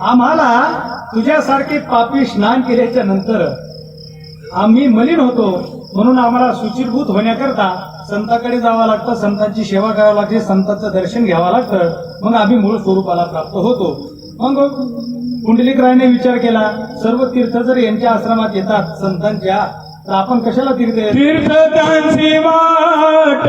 आम्हाला तुझ्यासारखे पापी स्नान केल्याच्यानंतर आम्ही मलिन होतो. म्हणून आम्हाला सुचिरभूत होण्याकरता संताकडे जावं लागतं संतांची सेवा करावी लागते संतांचं दर्शन घ्यावं लागतं. मग आम्ही मूळ स्वरूपाला प्राप्त होतो. मग कुंडलिकरायने विचार केला सर्व तीर्थ जर यांच्या आश्रमात येतात संतांच्या तर आपण कशाला तीर्थ तीर्थांची वाट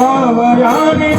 Baba Yani